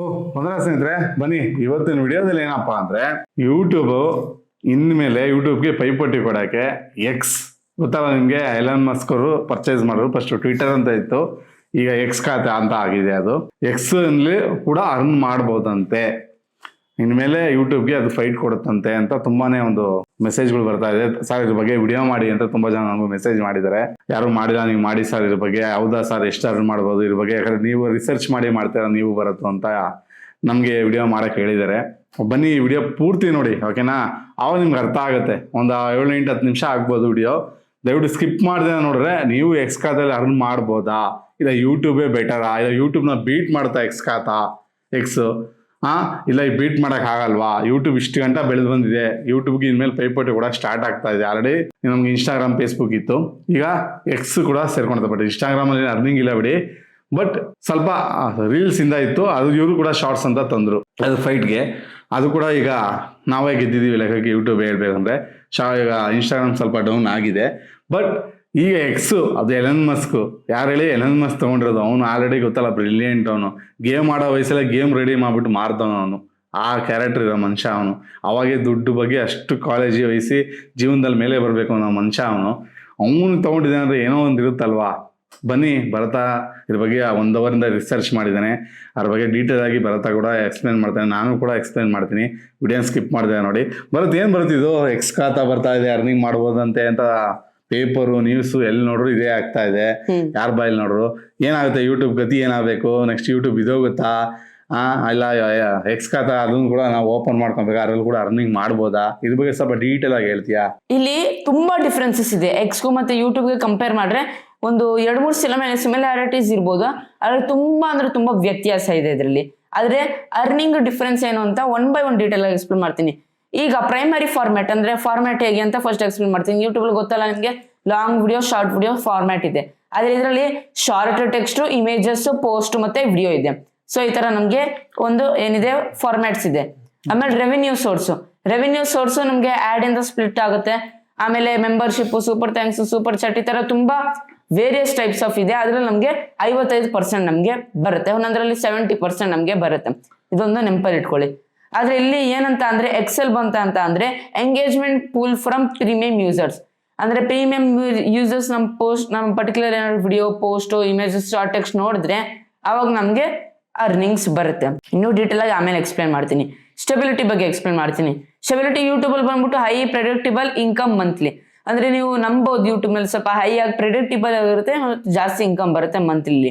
ಓ ಮೊದಲ ಸ್ನೇಹಿತರೆ, ಬನ್ನಿ. ಇವತ್ತಿನ ವಿಡಿಯೋದಲ್ಲಿ ಏನಪ್ಪಾ ಅಂದ್ರೆ ಯೂಟ್ಯೂಬ್ ಇನ್ಮೇಲೆ ಯೂಟ್ಯೂಬ್ಗೆ ಪೈಪೋಟಿ ಕೊಡಕ್ಕೆ ಎಕ್ಸ್ ಗೊತ್ತಲ್ಲ ನಿಮ್ಗೆ? ಎಲನ್ ಮಸ್ಕ್ ಅವರು ಪರ್ಚೇಸ್ ಮಾಡಿದ್ರು. ಫಸ್ಟ್ ಟ್ವಿಟರ್ ಅಂತ ಇತ್ತು. ಈಗ ಎಕ್ಸ್ ಖಾತೆ ಅಂತ ಆಗಿದೆ ಅದು. ಎಕ್ಸ್ ಅಲ್ಲಿ ಕೂಡ ಅರ್ನ್ ಮಾಡ್ಬೋದಂತೆ. ಇನ್ಮೇಲೆ ಯೂಟ್ಯೂಬ್ಗೆ ಅದು ಫೈಟ್ ಕೊಡುತ್ತಂತೆ ಅಂತ ತುಂಬಾನೇ ಒಂದು ಮೆಸೇಜ್ಗಳು ಬರ್ತಾ ಇದೆ. ಸರ್ ಇದ್ರ ಬಗ್ಗೆ ವಿಡಿಯೋ ಮಾಡಿ ಅಂತ ತುಂಬಾ ಜನ ನಮಗೂ ಮೆಸೇಜ್ ಮಾಡಿದ್ದಾರೆ. ಯಾರು ಮಾಡಿಲ್ಲ, ನೀವು ಮಾಡಿ ಸರ್ ಇದ್ರ ಬಗ್ಗೆ. ಹೌದಾ ಸರ್ ಎಷ್ಟು ಅರ್ನ್ ಮಾಡ್ಬೋದು ಇದ್ರ ಬಗ್ಗೆ. ಯಾಕಂದ್ರೆ ನೀವು ರಿಸರ್ಚ್ ಮಾಡಿ ಮಾಡ್ತೀರಾ, ನೀವು ಬರುತ್ತೋ ಅಂತ ನಮಗೆ ವಿಡಿಯೋ ಮಾಡಕ್ಕೆ ಹೇಳಿದ್ದಾರೆ. ಬನ್ನಿ ವಿಡಿಯೋ ಪೂರ್ತಿ ನೋಡಿ ಓಕೆನಾ ಅವಾಗ ನಿಮ್ಗೆ ಅರ್ಥ ಆಗುತ್ತೆ. ಒಂದು ಏಳು ಎಂಟು ಹತ್ತು ನಿಮಿಷ ಆಗ್ಬೋದು ವಿಡಿಯೋ ದಯವಿಟ್ಟು ಸ್ಕಿಪ್ ಮಾಡಿದೆ ನೋಡಿದ್ರೆ ನೀವು ಎಕ್ಸ್ ಖಾತೆಯಲ್ಲಿ ಅರ್ನ್ ಮಾಡ್ಬೋದಾ? ಇಲ್ಲ ಯೂಟ್ಯೂಬೇ ಬೆಟರಾ ಇಲ್ಲ ಯೂಟ್ಯೂಬ್ನ ಬೀಟ್ ಮಾಡ್ತಾ ಎಕ್ಸ್ ಕಾತ ಎಕ್ಸ್ ಹಾ? ಇಲ್ಲ, ಈ ಬೀಟ್ ಮಾಡಕ್ ಆಗಲ್ವಾ? ಯೂಟ್ಯೂಬ್ ಇಷ್ಟು ಗಂಟ ಬೆಳೆದು ಬಂದಿದೆ. ಯೂಟ್ಯೂಬ್ಗೆ ಇನ್ಮೇಲೆ ಪೈಪೋಟಿ ಕೂಡ ಸ್ಟಾರ್ಟ್ ಆಗ್ತಾ ಇದೆ ಆಲ್ರೆಡಿ ನಮ್ಗೆ ಇನ್ಸ್ಟಾಗ್ರಾಮ್ ಫೇಸ್ಬುಕ್ ಇತ್ತು. ಈಗ ಎಕ್ಸ್ ಕೂಡ ಸೇರ್ಕೊಂಡ್ತಾ ಬಟ್ ಇನ್ಸ್ಟಾಗ್ರಾಮ್ ಅಲ್ಲಿ ಅರ್ನಿಂಗ್ ಇಲ್ಲ ಬಿಡಿ. ಬಟ್ ಸ್ವಲ್ಪ ರೀಲ್ಸ್ ಇಂದ ಇತ್ತು. ಅದು ಇವರು ಕೂಡ ಶಾರ್ಟ್ಸ್ ಅಂತ ತಂದ್ರು. ಅದು ಫೈಟ್ಗೆ ಅದು ಕೂಡ ಈಗ ನಾವೇ ಗೆದ್ದಿದ್ದೀವಿ ಲೆಕ್ಕಕ್ಕೆ ಯೂಟ್ಯೂಬ್ ಹೇಳ್ಬೇಕಂದ್ರೆ. ಶಾ, ಈಗ ಇನ್ಸ್ಟಾಗ್ರಾಮ್ ಸ್ವಲ್ಪ ಡೌನ್ ಆಗಿದೆ. ಬಟ್ ಈಗ ಎಕ್ಸು ಅದು ಎಲೆನ್ ಮಸ್ಕು ಯಾರು ಹೇಳಿ ಎಲೆನ್ ಮಸ್ಕ್ ತಗೊಂಡಿರೋದು? ಅವನು ಆಲ್ರೆಡಿ ಗೊತ್ತಲ್ಲ ಬ್ರಿಲಿಯಂಟ್ ಅವನು. ಗೇಮ್ ಆಡೋ ವಯಸ್ಸಲ್ಲೇ ಗೇಮ್ ರೆಡಿ ಮಾಡಿಬಿಟ್ಟು ಮಾರ್ದವನು ಅವನು. ಆ ಕ್ಯಾರೆಕ್ಟರ್ ಇರೋ ಮನುಷ್ಯ ಅವನು. ಅವಾಗೆ ದುಡ್ಡು ಬಗ್ಗೆ ಅಷ್ಟು ಕಾಲೇಜಿ ವಹಿಸಿ ಜೀವನದಲ್ಲಿ ಮೇಲೆ ಬರಬೇಕು ಅನ್ನೋ ಮನುಷ್ಯ ಅವನು. ಅವನು ತಗೊಂಡಿದ್ದಾನೆ ಅಂದರೆ ಏನೋ ಒಂದು ಇರುತ್ತಲ್ವಾ? ಬನ್ನಿ, ಭರತ ಇದ್ರ ಬಗ್ಗೆ ಒಂದು ಅವರಿಂದ ರಿಸರ್ಚ್ ಮಾಡಿದ್ದಾನೆ. ಅದ್ರ ಬಗ್ಗೆ ಡೀಟೇಲ್ ಆಗಿ ಭರತ ಕೂಡ ಎಕ್ಸ್ಪ್ಲೇನ್ ಮಾಡ್ತಾನೆ. ನಾನು ಕೂಡ ಎಕ್ಸ್ಪ್ಲೇನ್ ಮಾಡ್ತೀನಿ. ವಿಡಿಯೋ ಸ್ಕಿಪ್ ಮಾಡಿದೆ ನೋಡಿ. ಭರತ್, ಏನು ಬರ್ತಿದ್ದು ಎಕ್ಸ್ ಖಾತಾ ಬರ್ತಾ ಇದೆ ಅರ್ನಿಂಗ್ ಮಾಡ್ಬೋದಂತೆ ಅಂತ ಪೇಪರು ನ್ಯೂಸು ಎಲ್ಲಿ ನೋಡ್ರು ಇದೇ ಆಗ್ತಾ ಇದೆ. ಯಾರ ಬಾಯಲ್ಲಿ ನೋಡ್ರು? ಏನಾಗುತ್ತೆ ಯೂಟ್ಯೂಬ್ ಗತಿ ಏನಾಗಬೇಕು? ನೆಕ್ಸ್ಟ್ ಯೂಟ್ಯೂಬ್ ಇದೋಗುತ್ತಾ ಆ ಇಲ್ಲ ಎಕ್ಸ್ ಖಾತಾ ಅದನ್ನು ಕೂಡ ನಾವು ಓಪನ್ ಮಾಡ್ಕೊಬೇಕು? ಅದ್ರಲ್ಲಿ ಕೂಡ ಅರ್ನಿಂಗ್ ಮಾಡ್ಬೋದಾ? ಇದ್ರ ಬಗ್ಗೆ ಸ್ವಲ್ಪ ಡೀಟೇಲ್ ಆಗಿ ಹೇಳ್ತೀಯಾ? ಇಲ್ಲಿ ತುಂಬಾ ಡಿಫ್ರೆನ್ಸಸ್ ಇದೆ. ಎಕ್ಸ್ಗೂ ಮತ್ತೆ ಯೂಟ್ಯೂಬ್ಗೆ ಕಂಪೇರ್ ಮಾಡ್ರೆ ಒಂದು ಎರಡು ಮೂರು ಸಿಲಮೆ ಸಿಮಿಲಾರಿಟೀಸ್ ಇರ್ಬೋದು? ಅದ್ರಲ್ಲಿ ತುಂಬಾ ಅಂದ್ರೆ ತುಂಬಾ ವ್ಯತ್ಯಾಸ ಇದೆ ಇದರಲ್ಲಿ. ಆದ್ರೆ ಅರ್ನಿಂಗ್ ಡಿಫ್ರೆನ್ಸ್ ಏನು ಅಂತ ಒನ್ ಬೈ ಒನ್ ಡೀಟೇಲ್ ಆಗಿ ಎಕ್ಸ್ಪ್ಲೇನ್ ಮಾಡ್ತೀನಿ. ಈಗ ಪ್ರೈಮರಿ ಫಾರ್ಮ್ಯಾಟ್ ಅಂದ್ರೆ ಫಾರ್ಮ್ಯಾಟ್ ಹೇಗೆ ಅಂತ ಫಸ್ಟ್ ಎಕ್ಸ್ಪ್ಲೇನ್ ಮಾಡ್ತೀನಿ. ಯೂಟ್ಯೂಬ್ ಗೊತ್ತಲ್ಲ ನಿಮಗೆ? Long video short video format ಇದೆ. ಆದ್ರೆ ಇದರಲ್ಲಿ ಶಾರ್ಟ್ ಟೆಕ್ಸ್ಟ್ ಇಮೇಜಸ್ ಪೋಸ್ಟ್ ಮತ್ತೆ ವಿಡಿಯೋ ಇದೆ. ಸೊ ಈ ತರ ನಮ್ಗೆ ಒಂದು ಏನಿದೆ ಫಾರ್ಮ್ಯಾಟ್ಸ್ ಇದೆ. ಆಮೇಲೆ ರೆವಿನ್ಯೂ ಸೋರ್ಸ್ ರೆವಿನ್ಯೂ ಸೋರ್ಸ್ ನಮ್ಗೆ ಆಡ್ ಇಂದ ಸ್ಪ್ಲಿಟ್ ಆಗುತ್ತೆ. ಆಮೇಲೆ membership super thanks super chat ಈ ತರ ತುಂಬಾ ವೇರಿಯಸ್ ಟೈಪ್ಸ್ ಆಫ್ ಇದೆ. ಅದ್ರಲ್ಲಿ ನಮಗೆ ಐವತ್ತೈದು ಪರ್ಸೆಂಟ್ ನಮಗೆ ಬರುತ್ತೆ. ಒಂದೊಂದರಲ್ಲಿ ಸೆವೆಂಟಿ ಪರ್ಸೆಂಟ್ ನಮಗೆ ಬರುತ್ತೆ. ಇದೊಂದು ನೆನಪಲ್ಲಿ ಇಟ್ಕೊಳ್ಳಿ. ಆದ್ರೆ ಇಲ್ಲಿ ಏನಂತ ಅಂದ್ರೆ ಎಕ್ಸೆಲ್ ಬಂತ ಅಂತ ಅಂದ್ರೆ engagement pool from premium users ಅಂದ್ರೆ ಪ್ರೀಮಿಯಂ ಯೂಸರ್ಸ್ ನಮ್ಮ ಪೋಸ್ಟ್ ನಮ್ಮ ಪರ್ಟಿಕ್ಯುಲರ್ ಏನಾದ್ರು video post images short text ನೋಡಿದ್ರೆ ಅವಾಗ ನಮಗೆ ಅರ್ನಿಂಗ್ಸ್ ಬರುತ್ತೆ. ಇನ್ನೂ ಡೀಟೇಲ್ ಆಗಿ ಆಮೇಲೆ ಎಕ್ಸ್ಪ್ಲೇನ್ ಮಾಡ್ತೀನಿ. ಸ್ಟೆಬಿಲಿಟಿ ಬಗ್ಗೆ ಎಕ್ಸ್ಪ್ಲೇನ್ ಮಾಡ್ತೀನಿ. ಸ್ಟೆಬಿಲಿಟಿ ಯೂಟ್ಯೂಬಲ್ಲಿ ಬಂದ್ಬಿಟ್ಟು ಹೈ ಪ್ರೆಡಿಕ್ಟಿಬಲ್ ಇನ್ಕಮ್ ಮಂತ್ಲಿ ಅಂದ್ರೆ ನೀವು ನಂಬೋದು ಯೂಟ್ಯೂಬ್ನಲ್ಲಿ ಸ್ವಲ್ಪ ಹೈ ಆಗಿ ಪ್ರೆಡಿಕ್ಟಿಬಲ್ ಆಗಿರುತ್ತೆ, ಜಾಸ್ತಿ ಇನ್ಕಮ್ ಬರುತ್ತೆ ಮಂತ್ಲಿ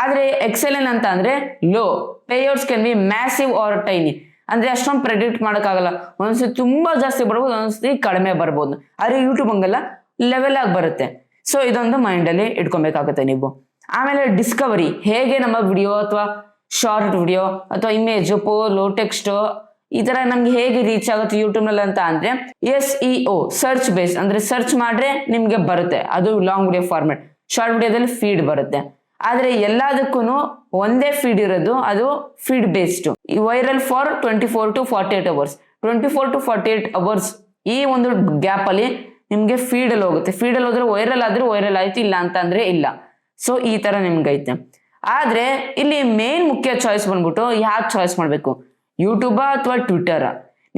ಆದ್ರೆ ಎಕ್ಸೆಲ್ ಏನಂತ ಅಂದ್ರೆ low payers can be massive or tiny ಅಂದ್ರೆ ಅಷ್ಟೊಂದು ಪ್ರೆಡಿಕ್ಟ್ ಮಾಡೋಕ್ಕಾಗಲ್ಲ. ಒಂದ್ಸತಿ ತುಂಬಾ ಜಾಸ್ತಿ ಬರ್ಬೋದು ಒಂದೊಂದ್ಸತಿ ಕಡಿಮೆ ಬರ್ಬೋದು. ಆದ್ರೆ ಯೂಟ್ಯೂಬ್ ಹಂಗಲ್ಲ ಲೆವೆಲ್ ಆಗಿ ಬರುತ್ತೆ. ಸೊ ಇದೊಂದು ಮೈಂಡಲ್ಲಿ ಇಟ್ಕೊಬೇಕಾಗುತ್ತೆ ನೀವು. ಆಮೇಲೆ ಡಿಸ್ಕವರಿ ಹೇಗೆ ನಮ್ಮ ವಿಡಿಯೋ ಅಥವಾ ಶಾರ್ಟ್ ವಿಡಿಯೋ ಅಥವಾ ಇಮೇಜ್ ಪೋಲು ಟೆಕ್ಸ್ಟ್ ಈ ತರ ನಮ್ಗೆ ಹೇಗೆ ರೀಚ್ ಆಗುತ್ತೆ ಯೂಟ್ಯೂಬ್ನಲ್ಲಿ ಅಂತ ಅಂದ್ರೆ S E O search base ಅಂದ್ರೆ ಸರ್ಚ್ ಮಾಡ್ರೆ ನಿಮ್ಗೆ ಬರುತ್ತೆ. ಅದು ಲಾಂಗ್ ವಿಡಿಯೋ ಫಾರ್ಮೆಟ್ ಶಾರ್ಟ್ ವಿಡಿಯೋದಲ್ಲಿ ಫೀಡ್ ಬರುತ್ತೆ. ಆದ್ರೆ ಎಲ್ಲದಕ್ಕೂ ಒಂದೇ ಫೀಡ್ ಇರೋದು, ಅದು feed based viral for twenty four to forty eight hours twenty four to forty eight hours ಈ ಒಂದು ಗ್ಯಾಪ್ ಅಲ್ಲಿ ನಿಮ್ಗೆ ಫೀಡ್ ಅಲ್ಲಿ ಹೋಗುತ್ತೆ. ಫೀಡ್ ಅಲ್ಲಿ ಹೋದ್ರೆ ವೈರಲ್ ಆದ್ರೆ ವೈರಲ್ ಆಯ್ತು, ಇಲ್ಲ ಅಂತ ಅಂದ್ರೆ ಇಲ್ಲ. ಸೊ ಈ ತರ ನಿಮ್ಗೈತೆ. ಆದ್ರೆ ಇಲ್ಲಿ ಮೇನ್ ಮುಖ್ಯ ಚಾಯ್ಸ್ ಬಂದ್ಬಿಟ್ಟು ಯಾಕೆ ಚಾಯ್ಸ್ ಮಾಡಬೇಕು? ಯೂಟ್ಯೂಬಾ ಅಥವಾ ಟ್ವಿಟರ್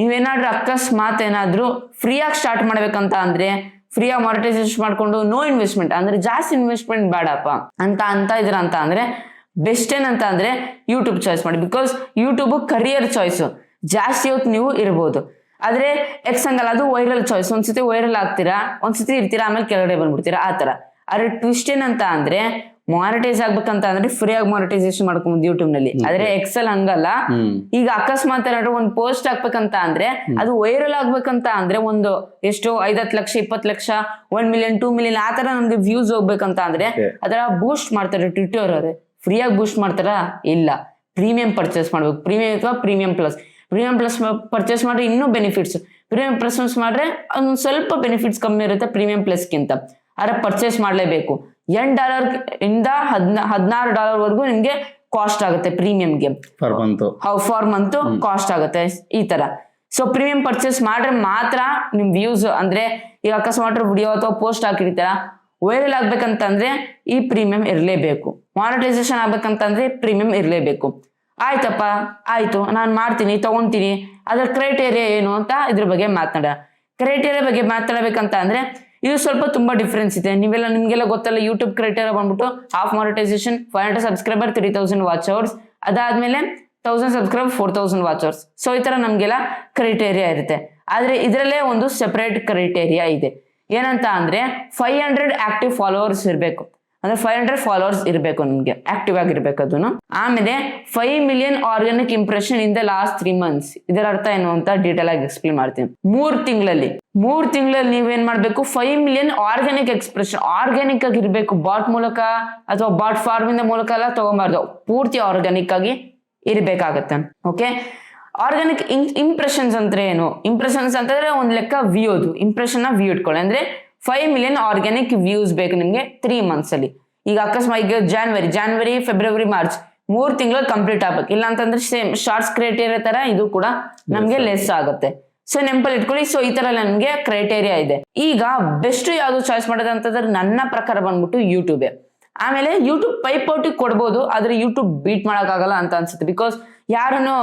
ನೀವೇನಾದ್ರೂ ಅಕಸ್ಮಾತ್ ಏನಾದ್ರೂ ಫ್ರೀಯಾಗಿ ಸ್ಟಾರ್ಟ್ ಮಾಡ್ಬೇಕಂತ ಅಂದ್ರೆ ಫ್ರೀಯಾಗಿ ಮಾನಿಟೈಸೇಷನ್ ಮಾಡ್ಕೊಂಡು ನೋ ಇನ್ವೆಸ್ಟ್ಮೆಂಟ್ ಅಂದ್ರೆ ಜಾಸ್ತಿ ಇನ್ವೆಸ್ಟ್ಮೆಂಟ್ ಬೇಡಪ್ಪ ಅಂತ ಅಂತ ಇದ್ರ ಅಂತ ಅಂದ್ರೆ ಬೆಸ್ಟ್ ಏನಂತ ಅಂದ್ರೆ ಯೂಟ್ಯೂಬ್ ಚಾಯ್ಸ್ ಮಾಡಿ. ಬಿಕಾಸ್ ಯೂಟ್ಯೂಬ್ ಕರಿಯರ್ ಚಾಯ್ಸ್ ಜಾಸ್ತಿ ಹೊತ್ತು ನೀವು ಇರ್ಬೋದು. ಆದ್ರೆ ಎಕ್ಸ್ ಹಂಗಲ್ಲ ಅದು ವೈರಲ್ ಚಾಯ್ಸ್ ಒಂದ್ಸತಿ ವೈರಲ್ ಆಗ್ತೀರಾ, ಒಂದ್ಸತಿ ಇರ್ತೀರಾ, ಆಮೇಲೆ ಕೆಳಗಡೆ ಬಂದ್ಬಿಡ್ತೀರಾ, ಆ ತರ ಆದ್ರೆ ಟ್ವಿಸ್ಟ್ ಏನಂತ ಅಂದ್ರೆ ಮಾನಿಟೈಸ್ ಆಗ್ಬೇಕಂತ ಅಂದ್ರೆ ಫ್ರೀ ಆಗಿ ಮಾನಿಟೈಸೇಷನ್ ಮಾಡ್ಕೊಂಡ್ ಯೂಟ್ಯೂಬ್ನಲ್ಲಿ. ಆದ್ರೆ ಎಕ್ಸೆಲ್ ಹಂಗಲ್ಲ. ಈಗ ಅಕಸ್ಮಾತ್ ಏನಾದ್ರು ಒಂದ್ ಪೋಸ್ಟ್ ಹಾಕ್ಬೇಕಂತ ಅಂದ್ರೆ ಅದು ವೈರಲ್ ಆಗ್ಬೇಕಂತ ಅಂದ್ರೆ ಒಂದು ಎಷ್ಟು ಐದತ್ತು ಲಕ್ಷ ಇಪ್ಪತ್ತು ಲಕ್ಷ ಒನ್ ಮಿಲಿಯನ್ ಟೂ ಮಿಲಿಯನ್ ಆ ತರ ನಮ್ಗೆ ವ್ಯೂಸ್ ಹೋಗ್ಬೇಕಂತ ಅಂದ್ರೆ. ಅದರ ಬೂಸ್ಟ್ ಮಾಡ್ತಾರೆ ಟ್ವಿಟರ್ ಅವ್ರೆ. ಫ್ರೀಯಾಗಿ ಬೂಸ್ಟ್ ಮಾಡ್ತಾರ? ಇಲ್ಲ. ಪ್ರೀಮಿಯಂ ಪರ್ಚೇಸ್ ಮಾಡ್ಬೇಕು. ಪ್ರೀಮಿಯಂ ಅಥವಾ premium plus premium plus purchase ಮಾಡ್ರೆ ಇನ್ನೂ ಬೆನಿಫಿಟ್ಸ್ ಪ್ರೀಮಿಯಂ ಪ್ಲಸ್ ಮಾಡ್ರೆ ಒಂದು ಸ್ವಲ್ಪ ಬೆನಿಫಿಟ್ಸ್ ಕಮ್ಮಿ ಇರುತ್ತೆ ಪ್ರೀಮಿಯಂ ಪ್ಲಸ್ಗಿಂತ ಆದ್ರೆ ಪರ್ಚೇಸ್ ಮಾಡಲೇಬೇಕು. ಎಂಟು ಡಾಲರ್ ಇಂದ ಹದ್ನ ಹದಿನಾರು ಡಾಲರ್ ವರೆಗೂ ನಿಮ್ಗೆ ಕಾಸ್ಟ್ ಆಗುತ್ತೆ ಪ್ರೀಮಿಯಂಗೆ ಫಾರ್ ಬಂತು ಹೌ ಫಾರ್ ಮಂತ್ ಕಾಸ್ಟ್ ಆಗುತ್ತೆ ಈ ತರ. ಸೊ ಪ್ರೀಮಿಯಂ ಪರ್ಚೇಸ್ ಮಾಡ್ರೆ ಮಾತ್ರ ನಿಮ್ ವ್ಯೂಸ್ ಅಂದ್ರೆ ಈಗ ಅಕಸ್ಮಾತ್ ವಿಡಿಯೋ ಅಥವಾ ಪೋಸ್ಟ್ ಹಾಕಿರ್ತೀರ ವೈರಲ್ ಆಗ್ಬೇಕಂತಂದ್ರೆ ಈ ಪ್ರೀಮಿಯಂ ಇರಲೇಬೇಕು. ಮಾನಿಟೈಸೇಷನ್ ಆಗ್ಬೇಕಂತಂದ್ರೆ ಪ್ರೀಮಿಯಂ ಇರಲೇಬೇಕು. ಆಯ್ತಪ್ಪ ಆಯ್ತು ನಾನು ಮಾಡ್ತೀನಿ ತಗೊಂತೀನಿ. ಅದ್ರ ಕ್ರೈಟೇರಿಯಾ ಏನು ಅಂತ ಇದ್ರ ಬಗ್ಗೆ ಮಾತನಾಡ. ಕ್ರೈಟೇರಿಯಾ ಬಗ್ಗೆ ಮಾತಾಡಬೇಕಂತ ಅಂದ್ರೆ ಇದು ಸ್ವಲ್ಪ ತುಂಬಾ ಡಿಫ್ರೆನ್ಸ್ ಇದೆ. ನೀವೆಲ್ಲ ನಿಮ್ಗೆಲ್ಲ ಗೊತ್ತಲ್ಲ ಯೂಟ್ಯೂಬ್ ಕ್ರೈಟೇರಿಯಾ ಬಂದ್ಬಿಟ್ಟು half monetization five hundred subscriber three thousand watch hours ಅದಾದ್ಮೇಲೆ thousand subscribe four thousand watch hours so ಈ ತರ ನಮ್ಗೆಲ್ಲ ಕ್ರೈಟೇರಿಯಾ ಇರುತ್ತೆ. ಆದ್ರೆ ಇದರಲ್ಲೇ ಒಂದು ಸೆಪರೇಟ್ ಕ್ರೈಟೇರಿಯಾ ಇದೆ. ಏನಂತ ಅಂದ್ರೆ ಫೈವ್ ಹಂಡ್ರೆಡ್ ಆಕ್ಟಿವ್ ಫಾಲೋವರ್ಸ್ ಇರಬೇಕು. ಅಂದ್ರೆ ಫೈವ್ ಹಂಡ್ರೆಡ್ ಫಾಲೋವರ್ಸ್ ಇರಬೇಕು ನಮಗೆ ಆಕ್ಟಿವ್ ಆಗಿರ್ಬೇಕು ಅದನ್ನು ಆಮೇಲೆ five million organic impression in the last three months ಇದರ ಅರ್ಥ ಏನು ಅಂತ ಡೀಟೇಲ್ ಆಗಿ ಎಕ್ಸ್ಪ್ಲೇನ್ ಮಾಡ್ತೀನಿ. ಮೂರ್ ತಿಂಗಳಲ್ಲಿ ಮೂರ್ ತಿಂಗಳಲ್ಲಿ ನೀವೇನ್ ಮಾಡ್ಬೇಕು? Five million organic expression organic ಆಗಿ ಇರಬೇಕು. ಬಾಟ್ ಮೂಲಕ ಅಥವಾ ಬಾಟ್ ಫಾರ್ಮ್ ಇಂದ ಮೂಲಕ ಎಲ್ಲ ತಗೊಂಬಾರ್ದು. ಪೂರ್ತಿ ಆರ್ಗ್ಯಾನಿಕ್ ಆಗಿ ಇರಬೇಕಾಗತ್ತೆ. ಓಕೆ ಆರ್ಗಾನಿಕ್ ಇಂಪ್ರೆಷನ್ಸ್ ಅಂದ್ರೆ ಏನು? ಇಂಪ್ರೆಷನ್ಸ್ ಅಂತಂದ್ರೆ ಒಂದ್ ಲೆಕ್ಕ ವ್ಯೂದು ಇಂಪ್ರೆಷನ್ ವ್ಯೂ ಇಟ್ಕೊಳ್ಳಿ. ಅಂದ್ರೆ ಫೈವ್ ಮಿಲಿಯನ್ ಆರ್ಗ್ಯಾನಿಕ್ ವ್ಯೂಸ್ ಬೇಕು ನಿಮ್ಗೆ ತ್ರೀ ಮಂತ್ಸ್ ಅಲ್ಲಿ. ಈಗ ಅಕಸ್ಮಾತ್ ಈಗ ಜಾನ್ವರಿ ಜಾನ್ವರಿ ಫೆಬ್ರವರಿ ಮಾರ್ಚ್ ಮೂರ್ ತಿಂಗಳು ಕಂಪ್ಲೀಟ್ ಆಗ್ಬೇಕು. ಇಲ್ಲ ಅಂತಂದ್ರೆ ಸೇಮ್ ಶಾರ್ಟ್ಸ್ ಕ್ರೈಟೇರಿಯಾ ತರ ಇದು ಕೂಡ ನಮ್ಗೆ ಲೆಸ್ ಆಗುತ್ತೆ. ಸೊ ನೆಂಪಲ್ಲಿ ಇಟ್ಕೊಳ್ಳಿ. ಸೊ ಈ ತರ ನಮ್ಗೆ ಕ್ರೈಟೇರಿಯಾ ಇದೆ. ಈಗ ಬೆಸ್ಟ್ ಯಾವ್ದು ಚಾಯ್ಸ್ ಮಾಡೋದು ಅಂತಂದ್ರೆ ನನ್ನ ಪ್ರಕಾರ ಬಂದ್ಬಿಟ್ಟು ಯೂಟ್ಯೂಬೇ ಆಮೇಲೆ ಯೂಟ್ಯೂಬ್ ಪೈಪೋಟಿ ಕೊಡ್ಬೋದು ಆದ್ರೆ ಯೂಟ್ಯೂಬ್ ಬೀಟ್ ಆಗಲ್ಲ ಅಂತ ಅನ್ಸುತ್ತೆ. ಬಿಕಾಸ್ ಯಾರನ್ನು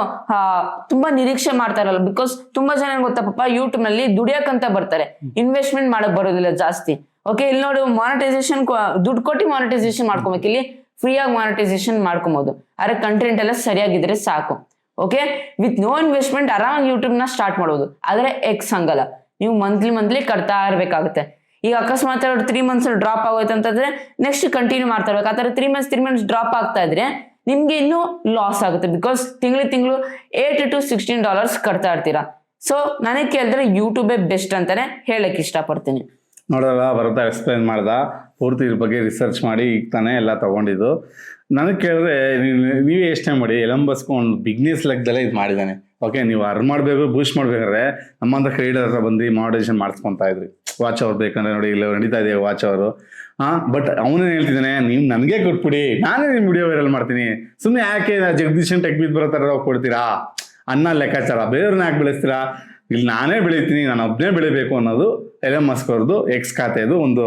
ತುಂಬಾ ನಿರೀಕ್ಷೆ ಮಾಡ್ತಾರಲ್ಲ ಬಿಕಾಸ್ ತುಂಬಾ ಜನ ಗೊತ್ತಪ್ಪ ಗೊತ್ತಾ ಪಾಪ ಯೂಟ್ಯೂಬ್ನಲ್ಲಿ ದುಡಿಯಕಂತ ಬರ್ತಾರೆ. ಇನ್ವೆಸ್ಟ್ಮೆಂಟ್ ಮಾಡಕ್ ಬರೋದಿಲ್ಲ ಜಾಸ್ತಿ. ಓಕೆ ಇಲ್ಲಿ ನೋಡಿ ಮಾನಿಟೈಸೇಷನ್ ದುಡ್ಡು ಕೊಟ್ಟು ಮಾನಿಟೈಸೇಷನ್ ಮಾಡ್ಕೊಬೇಕು. ಇಲ್ಲಿ ಫ್ರೀ ಆಗಿ ಮಾನಿಟೈಸೇಷನ್ ಮಾಡ್ಕೊಬಹುದು ಅರೆ ಕಂಟೆಂಟ್ ಎಲ್ಲ ಸರಿಯಾಗಿದ್ರೆ ಸಾಕು. ಓಕೆ ವಿತ್ ನೋ ಇನ್ವೆಸ್ಟ್ಮೆಂಟ್ ಆರಾಮಾಗಿ ಯೂಟ್ಯೂಬ್ನ ಸ್ಟಾರ್ಟ್ ಮಾಡಬಹುದು ಆದ್ರೆ ಎಕ್ಸ್ ಹಂಗಲ್ಲ. ನೀವು ಮಂತ್ಲಿ ಮಂತ್ಲಿ ಕಟ್ತಾ ಇರ್ಬೇಕಾಗುತ್ತೆ. ಈಗ ಅಕಸ್ಮಾತ್ ತ್ರೀ ಮಂತ್ಸ್ ಡ್ರಾಪ್ ಆಗೋಯ್ತು ಅಂತಂದ್ರೆ ನೆಕ್ಸ್ಟ್ ಕಂಟಿನ್ಯೂ ಮಾಡ್ತಾ ಇರ್ಬೇಕು. ಆ ಥರ three months three months drop ಆಗ್ತಾ ಇದ್ರೆ ನಿಮ್ಗೆ ಇನ್ನೂ ಲಾಸ್ ಆಗುತ್ತೆ. ಬಿಕಾಸ್ ತಿಂಗಳು ತಿಂಗಳು ಏಟ್ ಟು ಸಿಕ್ಸ್ಟೀನ್ ಡಾಲರ್ಸ್ ಕಟ್ತಾ ಇರ್ತೀರಾ. ಸೊ ನನಗೆ ಕೇಳಿದ್ರೆ ಯೂಟ್ಯೂಬೇ ಬೆಸ್ಟ್ ಅಂತಾನೆ ಹೇಳಕ್ ಇಷ್ಟಪಡ್ತೀನಿ. ನೋಡಲ್ಲ, ಭರತ ಎಕ್ಸ್ಪ್ಲೈನ್ ಮಾಡ್ದ. ಪೂರ್ತಿ ಇದ್ರ ಬಗ್ಗೆ ರಿಸರ್ಚ್ ಮಾಡಿ, ಈಗ ತಾನೇ ಎಲ್ಲ ತಗೊಂಡಿದ್ದು. ನನಗೆ ಕೇಳಿದ್ರೆ ನೀವ್- ನೀವೇ ಯೋಚನೆ ಮಾಡಿ ಎಲಂಬಸ್ಕೊಂಡು ಬಿಗ್ನೆಸ್ ಲೆಕ್ಕದಲ್ಲೇ ಇದು ಮಾಡಿದ್ದಾನೆ. ಓಕೆ ನೀವು ಅರ್ನ್ ಮಾಡಬೇಕು ಬೂಸ್ಟ್ ಮಾಡ್ಬೇಕಾದ್ರೆ ನಮ್ಮಂತ ಕ್ರೀಡರ್ ಹತ್ರ ಬಂದು ಮಾಡೇಷನ್ ಮಾಡಿಸ್ಕೊತಾ ಇದ್ರಿ. ವಾಚ್ ಅವ್ರು ಬೇಕಂದ್ರೆ ನೋಡಿ, ಇಲ್ಲಿ ನಡೀತಾ ಇದೆ ವಾಚ್ ಅವರು. ಹಾಂ ಬಟ್ ಅವನೇನು ಹೇಳ್ತಿದ್ದಾನೆ, ನೀವು ನನಗೆ ಕೊಟ್ಬಿಡಿ, ನಾನೇ ನಿಮ್ಮ ವಿಡಿಯೋ ವೈರಲ್ ಮಾಡ್ತೀನಿ. ಸುಮ್ಮನೆ ಯಾಕೆ ಜಗದೀಶನ್ ಟೆಕ್ ಬಿದ್ದು ಬರೋ ಥರ ಕೊಡ್ತೀರಾ ಅನ್ನ ಲೆಕ್ಕಾಚಾರ ಬೇರೆಯವ್ರನ್ನ ಯಾಕೆ ಬೆಳೆಸ್ತೀರಾ? ಇಲ್ಲಿ ನಾನೇ ಬೆಳಿತೀನಿ, ನಾನು ಒಬ್ಬನೇ ಬೆಳಿಬೇಕು ಅನ್ನೋದು ಎಲೆ ಮಸ್ಕ್ ಅವ್ರದ್ದು ಎಕ್ಸ್ ಖಾತೆದು ಒಂದು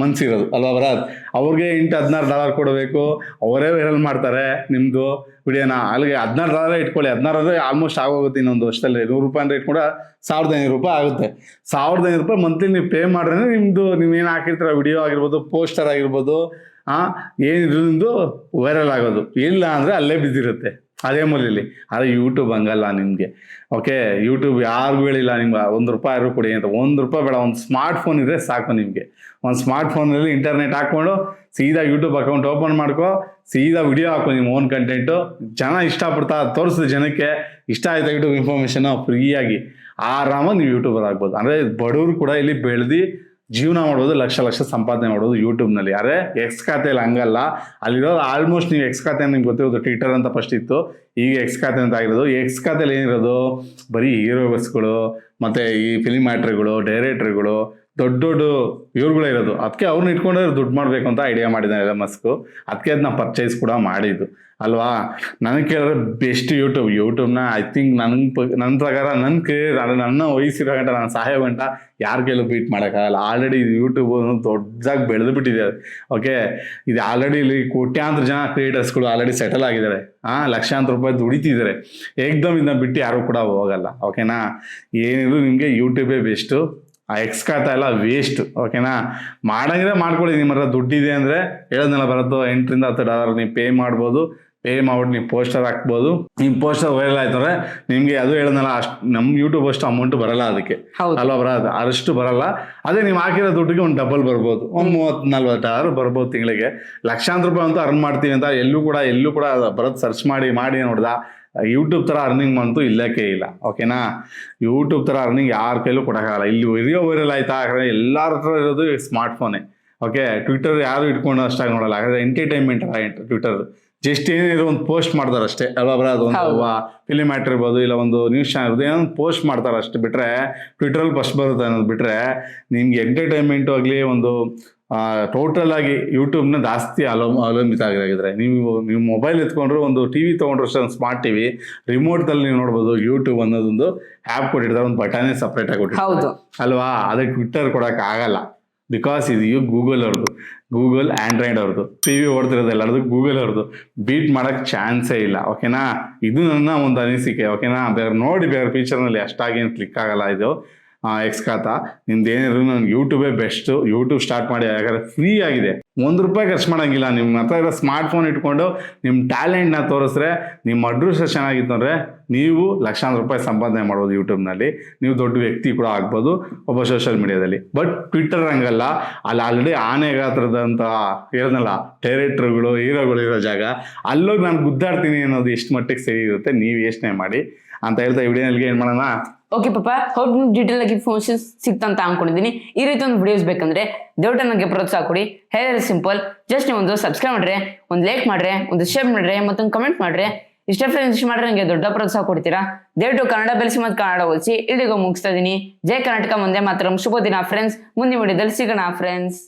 ಮನ್ಸಿರೋದು ಅಲ್ವಾ ಬರಾದ್ ಅವ್ರಿಗೆ ಇಂಟು ಹದಿನಾರು ಡಾಲರ್ ಕೊಡಬೇಕು. ಅವರೇ ವೈರಲ್ ಮಾಡ್ತಾರೆ ನಿಮ್ಮದು ವಿಡಿಯೋನ ಅಲ್ಲಿಗೆ ಹದಿನಾರು ಡಾಲರ್ ಇಟ್ಕೊಳ್ಳಿ. ಹದಿನಾರು ಅಂದ್ರೆ ಆಲ್ಮೋಸ್ಟ್ ಆಗೋಗುತ್ತೆ ಇನ್ನೊಂದು ವರ್ಷದಲ್ಲಿ. ನೂರು ರೂಪಾಯಿ ಅಂದ್ರೆ ಇಟ್ಕೊಂಡ ಸಾವಿರದ ಐನೂರು ರೂಪಾಯಿ ಆಗುತ್ತೆ. ಸಾವಿರದ ಐನೂರು ರೂಪಾಯಿ ಮಂತ್ಲಿ ನೀವು ಪೇ ಮಾಡಿದ್ರೆ ನಿಮ್ಮದು ಏನು ಹಾಕಿರ್ತೀರ? ವಿಡಿಯೋ ಆಗಿರ್ಬೋದು ಪೋಸ್ಟರ್ ಆಗಿರ್ಬೋದು ಹಾಂ ಏನಿದ್ರು ನಿಮ್ಮದು ವೈರಲ್ ಆಗೋದು. ಇಲ್ಲ ಅಂದರೆ ಅಲ್ಲೇ ಬಿದ್ದಿರುತ್ತೆ. ಅದೇ ಮೂಲಲ್ಲಿ ಆದರೆ ಯೂಟ್ಯೂಬ್ ಹಂಗಲ್ಲ ನಿಮಗೆ. ಓಕೆ ಯೂಟ್ಯೂಬ್ ಯಾರಿಗೂ ಹೇಳಿಲ್ಲ ನಿಮ್ಗೆ, ಒಂದು ರೂಪಾಯಿ ಯಾರು ಕೊಡಿ ಅಂತ. ಒಂದು ರೂಪಾಯಿ ಬೇಡ. ಒಂದು ಸ್ಮಾರ್ಟ್ ಫೋನ್ ಇದ್ರೆ ಸಾಕು ನಿಮಗೆ. ಒಂದು ಸ್ಮಾರ್ಟ್ ಫೋನಲ್ಲಿ ಇಂಟರ್ನೆಟ್ ಹಾಕ್ಕೊಂಡು ಸೀದಾ ಯೂಟ್ಯೂಬ್ ಅಕೌಂಟ್ ಓಪನ್ ಮಾಡ್ಕೊ, ಸೀದಾ ವಿಡಿಯೋ ಹಾಕೋ ನಿಮ್ಮ ಓನ್ ಕಂಟೆಂಟು ಜನ ಇಷ್ಟಪಡ್ತಾ ತೋರಿಸಿದ ಜನಕ್ಕೆ ಇಷ್ಟ ಆಯ್ತಾ ಯೂಟ್ಯೂಬ್ ಇನ್ಫಾರ್ಮೇಷನ್ ಫ್ರೀಯಾಗಿ ಆರಾಮಾಗಿ ನೀವು ಯೂಟ್ಯೂಬರ್ ಆಗ್ಬೋದು ಅಂದರೆ ಬಡವರು ಕೂಡ ಇಲ್ಲಿ ಬೆಳೆದು ಜೀವನ ಮಾಡೋದು ಲಕ್ಷ ಲಕ್ಷ ಸಂಪಾದನೆ ಮಾಡೋದು ಯೂಟ್ಯೂಬ್ನಲ್ಲಿ ಅರೆ ಎಕ್ಸ್ ಖಾತೆಯಲ್ಲಿ ಹಂಗಲ್ಲ. ಅಲ್ಲಿರೋದು ಆಲ್ಮೋಸ್ಟ್ ನೀವು ಎಕ್ಸ್ ಖಾತೆ ನಿಮ್ಗೆ ಗೊತ್ತಿರೋದು ಟ್ವಿಟರ್ ಅಂತ ಫಸ್ಟ್ ಇತ್ತು. ಈಗ ಎಕ್ಸ್ ಖಾತೆ ಅಂತ ಆಗಿರೋದು. ಎಕ್ಸ್ ಖಾತೆಯಲ್ಲಿ ಏನಿರೋದು? ಬರೀ ಹೀರೋಸ್ಗಳು ಮತ್ತು ಈ ಫಿಲಿಮ್ ಆ್ಯಕ್ಟ್ರ್ಗಳು ಡೈರೆಕ್ಟ್ರ್ಗಳು ದೊಡ್ಡ ದೊಡ್ಡ ಇವ್ರುಗಳೇ ಇರೋದು. ಅದಕ್ಕೆ ಅವ್ರನ್ನ ಇಟ್ಕೊಂಡ್ರೆ ದುಡ್ಡು ಮಾಡಬೇಕು ಅಂತ ಐಡಿಯಾ ಮಾಡಿದ್ದಾನೆ ಎಲ್ಲ ಮಸ್ಕು. ಅದಕ್ಕೆ ಅದನ್ನ ಪರ್ಚೇಸ್ ಕೂಡ ಮಾಡಿದ್ದು. ಅಲ್ವಾ? ನನಗೆ ಕೇಳಿದ್ರೆ ಬೆಸ್ಟ್ ಯೂಟ್ಯೂಬ್ ಯೂಟ್ಯೂಬ್ನ ಐ ಥಿಂಕ್ ನನ್ನ ನನ್ನ ಪ್ರಕಾರ ನನ್ನ ಕೇ ನನ್ನ ವಯಸ್ಸಿರೋ ಗಂಟ ನನ್ನ ಸಹಾಯ ಗಂಟ ಯಾರು ಕೈಲೂ ಬೀಟ್ ಮಾಡೋಕ್ಕಾಗಲ್ಲ ಆಲ್ರೆಡಿ ಯೂಟ್ಯೂಬ್ ದೊಡ್ಡದಾಗಿ ಬೆಳೆದು ಬಿಟ್ಟಿದೆ ಓಕೆ ಇದು ಆಲ್ರೆಡಿ ಇಲ್ಲಿ ಕೋಟ್ಯಾಂತರ ಜನ ಕ್ರಿಯೇಟರ್ಸ್ಗಳು ಆಲ್ರೆಡಿ ಸೆಟಲ್ ಆಗಿದ್ದಾರೆ. ಹಾಂ ಲಕ್ಷಾಂತರ ರೂಪಾಯಿ ದುಡಿತಿದ್ದಾರೆ. ಏಕ್ದಮ್ ಇದನ್ನ ಬಿಟ್ಟು ಯಾರು ಕೂಡ ಹೋಗಲ್ಲ. ಓಕೆನಾ ಏನಿದ್ರು ನಿಮಗೆ ಯೂಟ್ಯೂಬೇ ಬೆಸ್ಟು ಆ ಎಕ್ಸ್ ಖಾತಾ ಎಲ್ಲ ವೇಸ್ಟ್ ಓಕೆನಾ ಮಾಡಂಗಿದ್ರೆ ಮಾಡ್ಕೊಳ್ಳಿ ನಿಮ್ಮ ಹತ್ರ ದುಡ್ಡಿದೆ ಅಂದರೆ ಹೇಳೋದನ್ನೆಲ್ಲ ಬರುತ್ತೋ ಎಂಟರಿಂದ ಹತ್ತು ಡಾಲರ್ ನೀವು ಪೇ ಮಾಡ್ಬೋದು ಪೇ ಮಾಡ್ಬಿಟ್ಟು ನೀವು ಪೋಸ್ಟರ್ ಹಾಕ್ಬೋದು. ನಿಮ್ಮ ಪೋಸ್ಟರ್ ವೈರಲ್ ಆಯ್ತು ಅಂದ್ರೆ ನಿಮಗೆ ಅದು ಹೇಳೋದಲ್ಲ ಅಷ್ಟು ನಮ್ಮ ಯೂಟ್ಯೂಬ್ ಅಷ್ಟು ಅಮೌಂಟ್ ಬರಲ್ಲ ಅದಕ್ಕೆ. ಹೌದು. ಅಲ್ವಾ ಬರೋದು ಅಷ್ಟು ಬರಲ್ಲ. ಅದೇ ನೀವು ಹಾಕಿರೋ ದುಡ್ಡಿಗೆ ಒಂದು ಡಬಲ್ ಬರ್ಬೋದು. ಒಂದು ಮೂವತ್ತು ನಲ್ವತ್ತು ಡಾಲರ್ ಬರ್ಬೋದು ತಿಂಗಳಿಗೆ. ಲಕ್ಷಾಂತರ ರೂಪಾಯಿ ಅಂತೂ ಅರ್ನ್ ಮಾಡ್ತೀವಿ ಅಂತ ಎಲ್ಲೂ ಕೂಡ ಎಲ್ಲೂ ಕೂಡ ಬರೋದು ಸರ್ಚ್ ಮಾಡಿ ಮಾಡಿ ನೋಡ್ದ. ಯೂಟ್ಯೂಬ್ ಥರ ಅರ್ನಿಂಗ್ ಬಂತು ಇಲ್ಲಕ್ಕೆ ಇಲ್ಲ ಓಕೆನಾ ಯೂಟ್ಯೂಬ್ ಥರ ಅರ್ನಿಂಗ್ ಯಾರ ಕೈಲೂ ಕೊಡೋಕ್ಕಾಗಲ್ಲ. ಇಲ್ಲಿ ವಿಡಿಯೋ ವೈರಲ್ ಆಯ್ತಾ? ಹಾಗಾದ್ರೆ ಎಲ್ಲರ ಹತ್ರ ಇರೋದು ಸ್ಮಾರ್ಟ್ ಫೋನೇ ಓಕೆ ಟ್ವಿಟರ್ ಯಾರು ಇಟ್ಕೊಂಡು ಅಷ್ಟಾಗಿ ನೋಡಲ್ಲ. ಹಾಗಾದ್ರೆ ಎಂಟರ್ಟೈನ್ಮೆಂಟ್ ಟ್ವಿಟರ್ ಜಸ್ಟ್ ಏನಿರೋ ಒಂದು ಪೋಸ್ಟ್ ಮಾಡ್ತಾರೆ ಅಷ್ಟೇ. ಅಲ್ವಾ ಬರೋದು ಒಂದು ಹೌದು. ಫಿಲಿಮ್ ಆ್ಯಕ್ಟರ್ ಇರ್ಬೋದು ಇಲ್ಲ ಒಂದು ನ್ಯೂಸ್ ಚಾನಲ್ ಇರ್ಬೋದು ಏನೋ ಒಂದು ಪೋಸ್ಟ್ ಮಾಡ್ತಾರೆ ಅಷ್ಟು ಬಿಟ್ಟರೆ ಟ್ವಿಟ್ರಲ್ಲಿ ಫಸ್ಟ್ ಬರುತ್ತೆ ಅನ್ನೋದು ಬಿಟ್ಟರೆ ನಿಮ್ಗೆ ಎಂಟರ್ಟೈನ್ಮೆಂಟು ಆಗಲಿ ಒಂದು ಟೋಟಲ್ ಆಗಿ ಯೂಟ್ಯೂಬ್ನ ಜಾಸ್ತಿ ಅವಲಂ ಅವಲಂಬಿತ ಆಗಿದ್ರೆ ನೀವು ನೀವು ಮೊಬೈಲ್ ಎತ್ಕೊಂಡ್ರು ಒಂದು ಟಿ ವಿ ತೊಗೊಂಡ್ರು ಸ್ಮಾರ್ಟ್ ಟಿ ವಿ ರಿಮೋಟ್ದಲ್ಲಿ ನೀವು ನೋಡ್ಬೋದು ಯೂಟ್ಯೂಬ್ ಅನ್ನೋದೊಂದು ಆ್ಯಪ್ ಕೊಟ್ಟಿರ್ತಾರೆ ಒಂದು ಬಟನೇ ಸಪ್ರೇಟ್ ಆಗಿ ಕೊಟ್ಟಿರ್ತಾರೆ. ಹೌದು. ಅಲ್ವಾ? ಅದಕ್ಕೆ ಟ್ವಿಟ್ಟರ್ ಕೊಡೋಕೆ ಆಗಲ್ಲ. ಬಿಕಾಸ್ ಇದು ಗೂಗಲ್ ಅವ್ರದ್ದು. ಗೂಗಲ್ ಆ್ಯಂಡ್ರಾಯ್ಡ್ ಅವ್ರದ್ದು. ಟಿ ವಿ ಓಡ್ತಿರೋದು ಎಲ್ಲರದು ಗೂಗಲ್ ಅವ್ರದ್ದು. ಬೀಟ್ ಮಾಡೋಕ್ಕೆ ಚಾನ್ಸೇ ಇಲ್ಲ. ಓಕೆನಾ ಇದು ನನ್ನ ಒಂದು ಅನಿಸಿಕೆ. ಓಕೆನಾ ಬೇರೆ ನೋಡಿ ಬೇರೆ ಫೀಚರ್ನಲ್ಲಿ ಅಷ್ಟಾಗೇನು ಕ್ಲಿಕ್ ಆಗಲ್ಲ ಇದು. ಎಕ್ಸ್ ಖಾತಾ ನಿಮ್ದು ಏನಿದ್ರು ನನಗೆ ಯೂಟ್ಯೂಬೇ ಬೆಸ್ಟು ಯೂಟ್ಯೂಬ್ ಸ್ಟಾರ್ಟ್ ಮಾಡಿ ಯಾಕಂದ್ರೆ ಫ್ರೀ ಆಗಿದೆ. ಒಂದು ರೂಪಾಯಿ ಖರ್ಚು ಮಾಡೋಂಗಿಲ್ಲ ನಿಮ್ಮ ಹತ್ರ ಇರೋ ಸ್ಮಾರ್ಟ್ ಫೋನ್ ಇಟ್ಕೊಂಡು ನಿಮ್ಮ ನ ತೋರಿಸ್ರೆ ನಿಮ್ಮ ಅದೃಷ್ಟ ಚೆನ್ನಾಗಿತ್ತು ಅಂದರೆ ನೀವು ಲಕ್ಷಾಂತರ ರೂಪಾಯಿ ಸಂಪಾದನೆ ಮಾಡ್ಬೋದು ಯೂಟ್ಯೂಬ್ನಲ್ಲಿ ನೀವು ದೊಡ್ಡ ವ್ಯಕ್ತಿ ಕೂಡ ಆಗ್ಬೋದು ಒಬ್ಬ ಸೋಷಿಯಲ್ ಮೀಡಿಯಾದಲ್ಲಿ ಬಟ್ ಟ್ವಿಟ್ಟರ್ ಹಂಗಲ್ಲ, ಅಲ್ಲಿ ಆಲ್ರೆಡಿ ಆನೆ ಗಾತ್ರದಂಥ ಇರೋದಲ್ಲ ಡೈರೆಕ್ಟ್ರುಗಳು ಹೀರೋಗಳು ಇರೋ ಜಾಗ, ಅಲ್ಲೋಗಿ ನಾನು ಗುದ್ದಾಡ್ತೀನಿ ಅನ್ನೋದು ಎಷ್ಟು ಮಟ್ಟಿಗೆ ಸರಿ ಇರುತ್ತೆ, ನೀವು ಯೋಚನೆ ಮಾಡಿ. ಅಂತ ಹೇಳ್ತಾ ವಿಡಿಯೋನಲ್ಲಿ ಏನ್ ಮಾಡೋಣ? ಓಕೆ ಪಾಪ. ಹೋಪ್ ಡೀಟೇಲ್ ಆಗಿ ಇನ್ಫಾರ್ಮೇಶನ್ ಸಿಕ್ತಂತ ಅನ್ಕೊಂಡಿದ್ದೀನಿ. ಈ ರೀತಿ ಒಂದು ವಿಡಿಯೋಸ್ ಬೇಕಂದ್ರೆ ದಯವಿಟ್ಟು ನನಗೆ ಪ್ರೋತ್ಸಾಹ ಕೊಡಿ. ಹೇರ್ ಸಿಂಪಲ್ ಜಸ್ಟ್ ನೀವು ಒಂದು ಸಬ್ಸ್ಕ್ರೈಬ್ ಮಾಡ್ರೆ, ಒಂದು ಲೈಕ್ ಮಾಡ್ರೆ, ಒಂದು ಶೇರ್ ಮಾಡ್ರೆ, ಮತ್ತೊಂದು ಕಮೆಂಟ್ ಮಾಡ್ರೆ ಇಷ್ಟೇ ಫ್ರೆಂಡ್ಸ್ ಮಾಡ್ರೆ ನನಗೆ ದೊಡ್ಡ ಪ್ರೋತ್ಸಾಹ ಕೊಡ್ತೀರಾ? ದಯವಿಟ್ಟು ಕನ್ನಡ ಬೆಳೆಸಿ ಮತ್ತು ಕನ್ನಡ ಓದಿಸಿ ಇಲ್ಲಿಗೂ ಮುಗಿಸ್ತಾ ಇದ್ದೀನಿ ಜೈ ಕರ್ನಾಟಕ ಮುಂದೆ ಮಾತ್ರ. ಶುಭ ದಿನ ಫ್ರೆಂಡ್ಸ್ ಮುಂದಿನ ವಿಡಿಯೋದಲ್ಲಿ ಸಿಗೋಣ ಫ್ರೆಂಡ್ಸ್